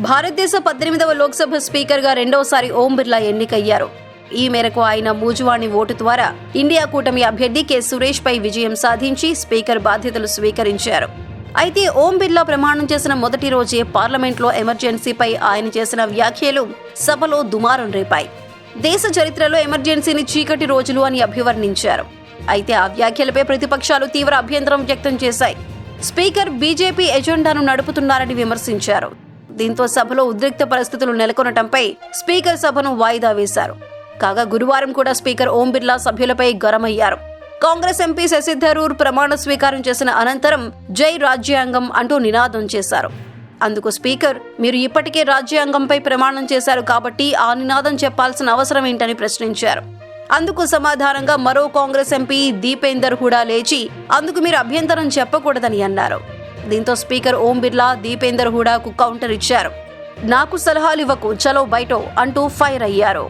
భారతదేశ పద్దెనిమిదవ లోక్సభ స్పీకర్గా రెండవసారి ఓం బిర్లా ఎన్నికయ్యారు. ఈ మేరకు ఆయన మూజువాణి ఓటు ద్వారా ఇండియా కూటమి అభ్యర్థి కె. సురేష్ పై విజయం సాధించి స్పీకర్ బాధ్యతలు స్వీకరించారు. అయితే ఓం బిర్లా ప్రమాణం చేసిన మొదటి రోజే పార్లమెంట్లో ఎమర్జెన్సీపై ఆయన చేసిన వ్యాఖ్యలు సభలో దుమారం రేపాయి. దేశ చరిత్రలో ఎమర్జెన్సీని చీకటి రోజులు అని అభివర్ణించారు. అయితే ఆ వ్యాఖ్యలపై ప్రతిపక్షాలు తీవ్ర అభ్యంతరం వ్యక్తం చేశాయి. స్పీకర్ బీజేపీ ఎజెండాను నడుపుతున్నారని విమర్శించారు. దీంతో సభలో ఉద్రిక్త పరిస్థితులు నెలకొనటంపై స్పీకర్ సభను వాయిదా వేశారు. కాగా గురువారం కూడా స్పీకర్ ఓం బిర్లా సభ్యులపై గరమయ్యారు కాంగ్రెస్ ఎంపీ శశి థరూర్ ప్రమాణ స్వీకారం చేసిన అనంతరం జై రాజ్యాంగం అంటూ నినాదం చేశారు. అందుకు స్పీకర్ మీరు ఇప్పటికే రాజ్యాంగంపై ప్రమాణం చేశారు కాబట్టి ఆ నినాదం చెప్పాల్సిన అవసరం ఏంటని ప్రశ్నించారు. అందుకు సమాధానంగా మరో కాంగ్రెస్ ఎంపీ దీపేందర్ హుడా లేచి అందుకు మీరు అభ్యంతరం చెప్పకూడదని అన్నారు. దీంతో స్పీకర్ ఓం బిర్లా దీపేందర్ హుడాకు కౌంటర్ ఇచ్చారు. నాకు సలహాలు ఇవ్వకు చలో బయటో అంటూ ఫైర్ అయ్యారు.